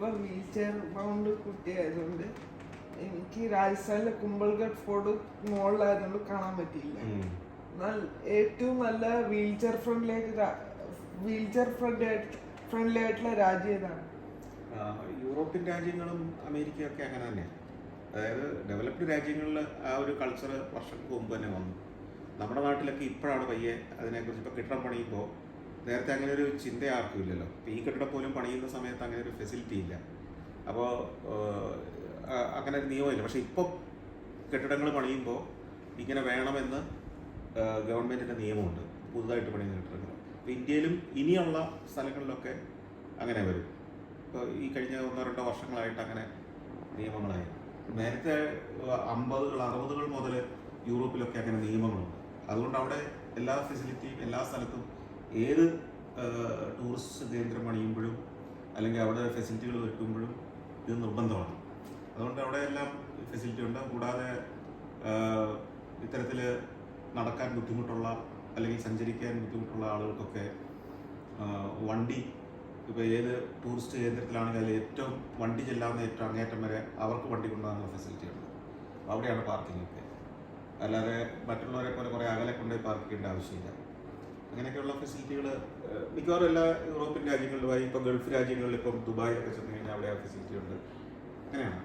ഇപ്പൊ wheel chair bound കുട്ടിയായതുകൊണ്ട് എനിക്ക് രാജസ്ഥാനിലെ കുമ്പൾഗഡ് ഫോർട്ട് മുകളിലായതുകൊണ്ട് കാണാൻ പറ്റിയില്ല. എന്നാൽ ഏറ്റവും നല്ല wheelchair friendly wheelchair friend friendly ആയിട്ടുള്ള രാജ്യം ഏതാണ്? യൂറോപ്യൻ രാജ്യങ്ങളും അമേരിക്കയൊക്കെ അങ്ങനെ തന്നെയാണ് അതായത് ഡെവലപ്ഡ് രാജ്യങ്ങളിൽ ആ ഒരു കൾച്ചർ വർഷങ്ങൾക്ക് മുമ്പ് തന്നെ വന്നു. നമ്മുടെ നാട്ടിലൊക്കെ ഇപ്പോഴാണ് പയ്യെ അതിനെക്കുറിച്ച് ഇപ്പോൾ കെട്ടിടം പണിയുമ്പോൾ നേരത്തെ അങ്ങനെ ഒരു ചിന്ത ആർക്കും ഇല്ലല്ലോ ഈ കെട്ടിടം പോലും പണിയുന്ന സമയത്ത് അങ്ങനെ ഒരു ഫെസിലിറ്റി ഇല്ല. അപ്പോൾ അങ്ങനെ ഒരു നിയമമില്ല പക്ഷേ ഇപ്പോൾ കെട്ടിടങ്ങൾ പണിയുമ്പോൾ ഇങ്ങനെ വേണമെന്ന് ഗവൺമെന്റിന്റെ നിയമമുണ്ട്. പുതുതായിട്ട് പണിയുന്ന കെട്ടിടങ്ങൾ. അപ്പോൾ ഇന്ത്യയിലും ഇനിയുള്ള സ്ഥലങ്ങളിലൊക്കെ അങ്ങനെ വരും. ഇപ്പോൾ ഈ കഴിഞ്ഞ ഒന്നോ രണ്ടോ വർഷങ്ങളായിട്ട് അങ്ങനെ നിയമങ്ങളായി. നേരത്തെ അമ്പതുകൾ അറുപതുകൾ മുതൽ യൂറോപ്പിലൊക്കെ അങ്ങനെ നിയമങ്ങളുണ്ട്. അതുകൊണ്ട് അവിടെ എല്ലാ ഫെസിലിറ്റിയും എല്ലാ സ്ഥലത്തും ഏത് ടൂറിസ്റ്റ് കേന്ദ്രം പണിയുമ്പോഴും അല്ലെങ്കിൽ അവിടെ ഫെസിലിറ്റികൾ വെക്കുമ്പോഴും ഇത് നിർബന്ധമാണ്. അതുകൊണ്ട് അവിടെ എല്ലാം ഫെസിലിറ്റി ഉണ്ട്. കൂടാതെ ഇത്തരത്തിൽ നടക്കാൻ ബുദ്ധിമുട്ടുള്ള അല്ലെങ്കിൽ സഞ്ചരിക്കാൻ ബുദ്ധിമുട്ടുള്ള ആളുകൾക്കൊക്കെ വണ്ടി ഇപ്പോൾ ഏത് ടൂറിസ്റ്റ് കേന്ദ്രത്തിലാണെങ്കിൽ അതിൽ ഏറ്റവും വണ്ടി ചെല്ലാവുന്ന ഏറ്റവും അങ്ങേറ്റം വരെ അവർക്ക് വണ്ടി കൊണ്ടുപോകാനുള്ള ഫെസിലിറ്റി ഉണ്ട്. അവിടെയാണ് പാർക്കിംഗ് ഒക്കെ. അല്ലാതെ മറ്റുള്ളവരെ പോലെ കുറേ അകലെ കൊണ്ടുപോയി പാർക്ക് ചെയ്യേണ്ട ആവശ്യമില്ല. അങ്ങനെയൊക്കെയുള്ള ഫെസിലിറ്റികൾ മിക്കവാറും എല്ലാ യൂറോപ്യൻ രാജ്യങ്ങളിലുമായി ഇപ്പോൾ ഗൾഫ് രാജ്യങ്ങളിൽ ഇപ്പം ദുബായ് ഒക്കെ ചെന്ന് കഴിഞ്ഞാൽ അവിടെ ആ ഫെസിലിറ്റി ഉണ്ട്. അങ്ങനെയാണ്?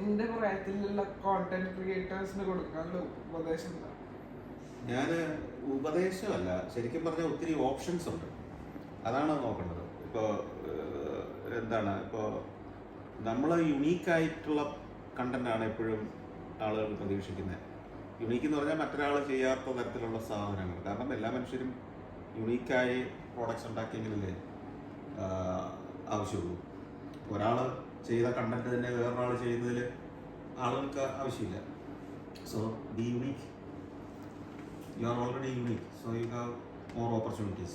എന്റെ പ്രായത്തിലുള്ള കോണ്ടന്റ് ക്രിയേറ്റേഴ്സിന് കൊടുക്കാനുള്ള ഉപദേശം ഞാൻ ഉപദേശമല്ല ശരിക്കും പറഞ്ഞാൽ ഒത്തിരി ഓപ്ഷൻസ് ഉണ്ട്. അതാണ് നോക്കേണ്ടത്? ഇപ്പോൾ എന്താണ്? ഇപ്പോൾ നമ്മൾ യുണീക്കായിട്ടുള്ള കണ്ടന്റാണ് എപ്പോഴും ആളുകൾ പ്രതീക്ഷിക്കുന്നത് യുണീക്ക് എന്ന് പറഞ്ഞാൽ മറ്റൊരാൾ ചെയ്യാത്ത തരത്തിലുള്ള സാധനങ്ങൾ. കാരണം എല്ലാ മനുഷ്യരും യുണീക്കായി പ്രോഡക്റ്റ്സ് ഉണ്ടാക്കിയെങ്കിലല്ലേ ആവശ്യമുള്ളൂ. ഒരാൾ ചെയ്ത കണ്ടന്റ് തന്നെ വേറൊരാൾ ചെയ്യുന്നതിൽ ആളുകൾക്ക് ആവശ്യമില്ല. So be unique you are already unique so you have more opportunities.